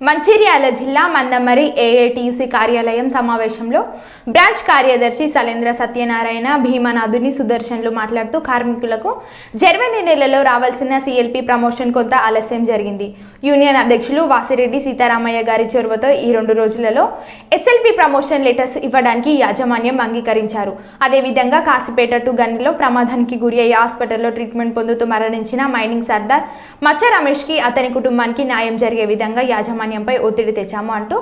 మంచిర్యాల జిల్లా మందమరి ఏఐటిసి కార్యాలయం సమావేశంలో బ్రాంచ్ కార్యదర్శి సలేంద్ర సత్యనారాయణ భీమనాథుని సుదర్శన్లు మాట్లాడుతూ కార్మికులకు జర్మనీ నెలలో రావాల్సిన సిఎల్పి ప్రమోషన్ కొంత ఆలస్యం జరిగింది. యూనియన్ అధ్యక్షులు వాసిరెడ్డి సీతారామయ్య గారి చొరవతో ఈ రెండు రోజులలో ఎస్ఎల్పి ప్రమోషన్ లెటర్స్ ఇవ్వడానికి యాజమాన్యం అంగీకరించారు. అదేవిధంగా కాసిపేట టు గన్నిలో ప్రమాదానికి గురి అయ్యి హాస్పిటల్లో ట్రీట్మెంట్ పొందుతూ మరణించిన మైనింగ్ సర్దార్ మచ్చ రమేష్కి అతని కుటుంబానికి న్యాయం జరిగే విధంగా యాజమాన్యం యాజమాన్యంపై ఒత్తిడి తెచ్చాము అంటూ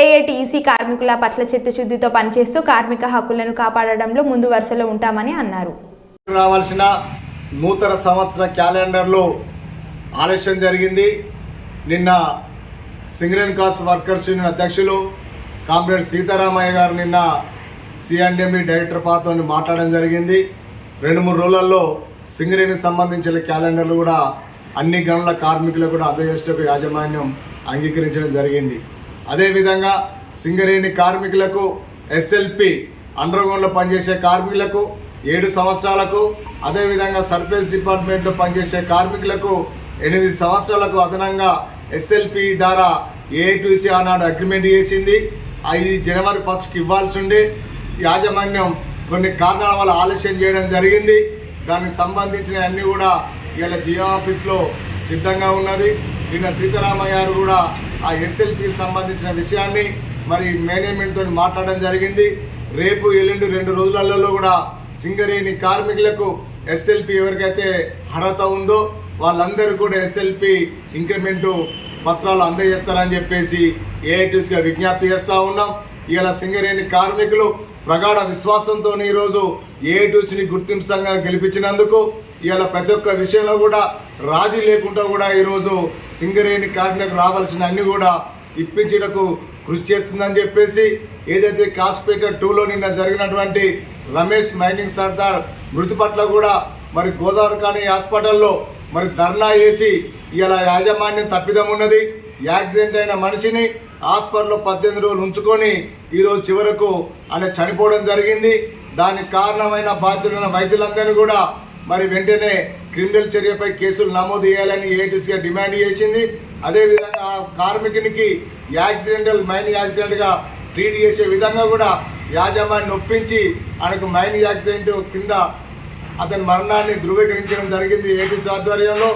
ఏఐటియుసి కార్మికుల పట్ల చిత్తశుద్ధితో పనిచేస్తూ కార్మిక హక్కులను కాపాడడంలో ముందు వరుసలో ఉంటామని అన్నారు. రావాల్సిన నూతన సంవత్సర క్యాలెండర్లో ఆలస్యం జరిగింది. నిన్న సింగరేన్ కాస్ వర్కర్స్ యూనియన్ అధ్యక్షులు కామ్రేడ్ సీతారామయ్య గారు నిన్న సిఎండిఎంఈ డైరెక్టర్ పాతో మాట్లాడడం జరిగింది. రెండు మూడు రోజులలో సింగరేణికి సంబంధించిన క్యాలెండర్లు కూడా అన్ని గనుల కార్మికులకు కూడా అందజేసేటకు యాజమాన్యం అంగీకరించడం జరిగింది. అదేవిధంగా సింగరేణి కార్మికులకు ఎస్ఎల్పి అండర్గ్రౌండ్లో పనిచేసే కార్మికులకు ఏడు సంవత్సరాలకు అదేవిధంగా సర్ఫేస్ డిపార్ట్మెంట్లో పనిచేసే కార్మికులకు ఎనిమిది సంవత్సరాలకు అదనంగా ఎస్ఎల్పి ద్వారా ఏఐటీసీ ఆనాడు అగ్రిమెంట్ చేసింది. అది జనవరి ఫస్ట్కి ఇవ్వాల్సి ఉండి యాజమాన్యం కొన్ని కారణాల వల్ల ఆలస్యం చేయడం జరిగింది. దానికి సంబంధించిన అన్నీ కూడా ఇవాళ జియో ఆఫీస్లో సిద్ధంగా ఉన్నది. నిన్న సీతారామయ్య గారు కూడా ఆ ఎస్ఎల్పి సంబంధించిన విషయాన్ని మరి మేనేజ్మెంట్తో మాట్లాడడం జరిగింది. రేపు ఎల్లుండి రెండు రోజులలో కూడా సింగరేణి కార్మికులకు ఎస్ఎల్పి ఎవరికైతే అర్హత ఉందో వాళ్ళందరూ కూడా ఎస్ఎల్పి ఇంక్రిమెంటు పత్రాలు అందజేస్తారని చెప్పేసి ఏఐటీస్గా విజ్ఞప్తి చేస్తూ ఉన్నాం. ఇలా సింగరేణి కార్మికులు ప్రగాఢ విశ్వాసంతో ఈరోజు ఏఐటీసీని గుర్తింపుగా గెలిపించినందుకు ఇవాళ ప్రతి ఒక్క విషయంలో కూడా రాజీ లేకుండా కూడా ఈరోజు సింగరేణి కార్మికులకు రావాల్సిన అన్ని కూడా ఇప్పించడకు కృషి చేస్తుందని చెప్పేసి ఏదైతే కాస్పేట టూలో నిన్న జరిగినటువంటి రమేష్ మైనింగ్ సర్దార్ మృతి పట్ల కూడా మరి గోదావరి కానీ హాస్పిటల్లో మరి ధర్నా వేసి ఇలా యాజమాన్యం తప్పిదం ఉన్నది. యాక్సిడెంట్ అయిన మనిషిని హాస్పిటల్లో పద్దెనిమిది రోజులు ఉంచుకొని ఈరోజు చివరకు ఆయన చనిపోవడం జరిగింది. దానికి కారణమైన బాధ్యులైన వైద్యులందరినీ కూడా మరి వెంటనే క్రిమినల్ చర్యపై కేసులు నమోదు చేయాలని ఏటీసీగా డిమాండ్ చేసింది. అదేవిధంగా ఆ కార్మికునికి యాక్సిడెంటల్ మైన్ యాక్సిడెంట్గా ట్రీట్ చేసే విధంగా కూడా యాజమాన్యం ఒప్పించి ఆయనకు మైన్ యాక్సిడెంట్ కింద అతని మరణాన్ని ధృవీకరించడం జరిగింది ఏటీసీ ఆధ్వర్యంలో.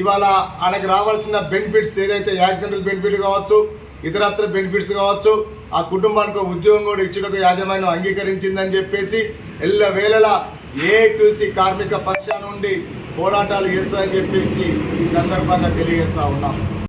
ఇవాళ ఆయనకు రావాల్సిన బెనిఫిట్స్ ఏదైతే యాక్సిడెంటల్ బెనిఫిట్ కావచ్చు ఇతరత్ర బెనిఫిట్స్ కావచ్చు. ఆ కుటుంబానికి ఉద్యోగం కూడా ఇచ్చుటకు యాజమాన్యం అంగీకరించిందని చెప్పేసి ఎల్ల వేళలా ఏఐటీసీ కార్మిక పక్షాన నుండి పోరాటాలు చేస్తారని చెప్పేసి ఈ సందర్భంగా తెలియజేస్తా ఉన్నాం.